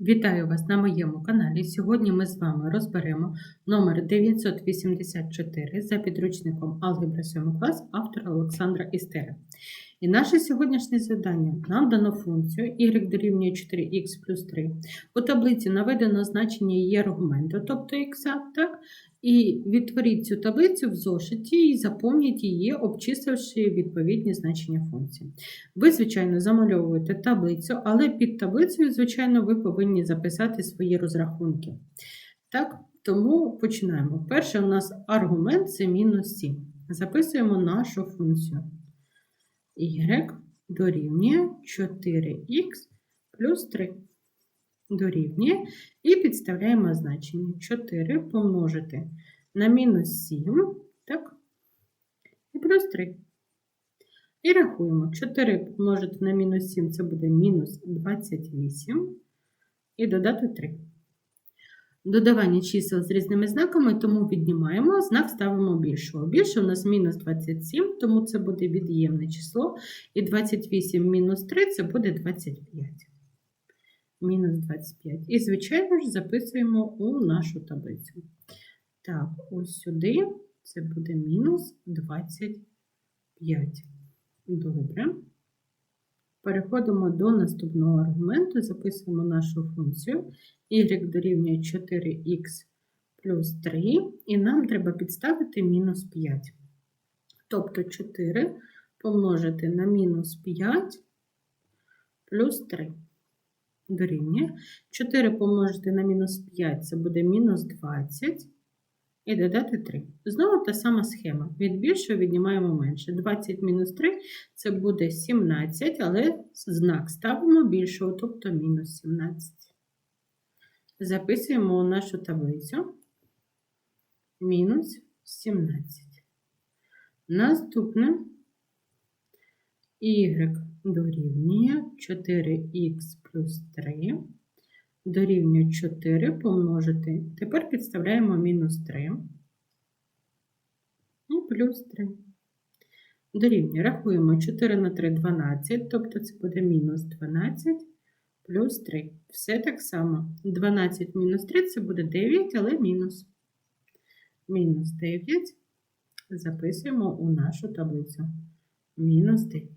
Вітаю вас на моєму каналі. Сьогодні ми з вами розберемо номер 984 за підручником Алгебра 7 клас автора Олександра Істера. І наше сьогоднішнє завдання нам дано функцію y дорівнює 4х плюс 3. У таблиці наведено значення її аргументу, тобто х, так? І відтворіть цю таблицю в зошиті і заповніть її, обчисливши відповідні значення функції. Ви, звичайно, замальовуєте таблицю, але під таблицею, звичайно, ви повинні записати свої розрахунки. Так, тому починаємо. Перший у нас аргумент це мінус 7. Записуємо нашу функцію. Y дорівнює 4х плюс 3 дорівнює і підставляємо значення 4 помножити на мінус 7, так, і плюс 3. І рахуємо. 4 помножити на мінус 7 це буде мінус 28 і додати 3. Додавання чисел з різними знаками, тому віднімаємо, знак ставимо більшого. Більше у нас мінус 27, тому це буде від'ємне число. І 28 мінус 3 це буде 25. Мінус 25. І, звичайно ж, записуємо у нашу таблицю. Так, ось сюди це буде мінус 25. Добре. Переходимо до наступного аргументу, записуємо нашу функцію y дорівнює 4х плюс 3, і нам треба підставити мінус 5. Тобто 4 помножити на мінус 5 плюс 3 дорівнює. 4 помножити на мінус 5 це буде мінус 20 і додати 3. Знову та сама схема. Від більшого віднімаємо менше. 20 мінус 3 це буде 17, але знак ставимо більшого, тобто мінус 17. Записуємо у нашу таблицю мінус 17. Наступне y дорівнює 4х плюс 3 дорівнює 4 помножити. Тепер підставляємо мінус 3 і плюс 3. Дорівнює. Рахуємо 4 на 3 12, тобто це буде мінус 12 плюс 3. Все так само. 12 мінус 3 це буде 9, але мінус. Мінус 9 записуємо у нашу таблицю. Мінус 9.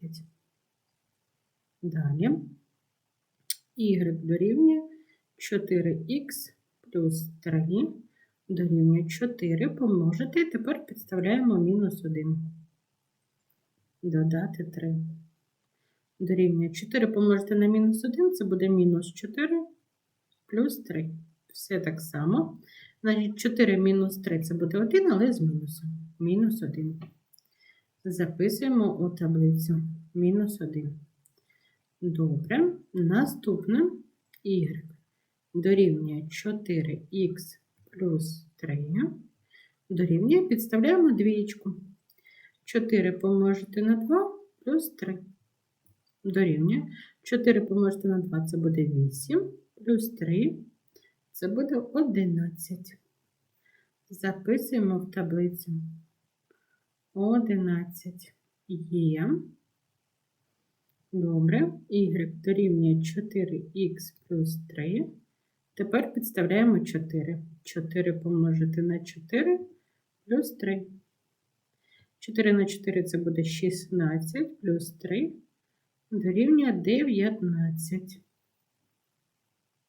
Далі y дорівнює 4х плюс 3 дорівнює 4 помножити. Тепер підставляємо мінус 1. Додати 3. Дорівнює 4 помножити на мінус 1, це буде мінус 4 плюс 3. Все так само. Значить, 4 мінус 3 це буде 1, але з мінусом. Мінус 1. Записуємо у таблицю мінус 1. Добре. Наступне y дорівнює 4х плюс 3. Дорівнює, підставляємо двієчку. 4 помножити на 2 плюс 3. Дорівнює. 4 помножити на 2 це буде 8, плюс 3 це буде 11. Записуємо в таблицю 11 є. Добре, y дорівнює 4х плюс 3. Тепер підставляємо 4. 4 помножити на 4 плюс 3. 4 на 4 це буде 16 плюс 3 дорівнює 19.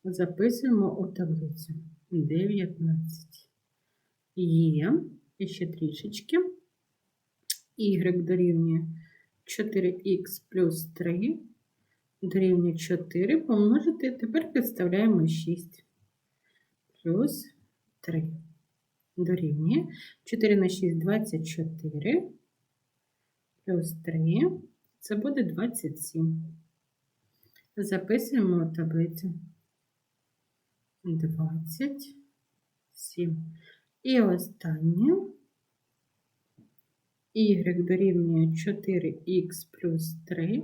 Записуємо у таблицю 19. Є, і ще трішечки. Y дорівнює 4х плюс 3 дорівнює 4 помножити, тепер підставляємо 6 плюс 3 дорівнює. 4 на 6 24 плюс 3 це буде 27. Записуємо таблицю. 27. І останнє. Y дорівнює 4х плюс 3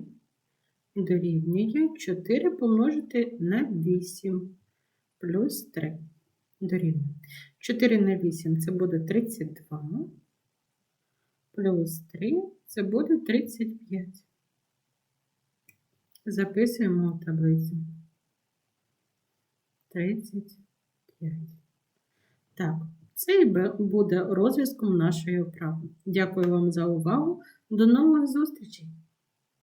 дорівнює 4 помножити на 8 плюс 3 дорівнює. 4 на 8 це буде 32, плюс 3 це буде 35. Записуємо таблицю. 35. Так, це і буде розв'язком нашої вправи. Дякую вам за увагу. До нових зустрічей!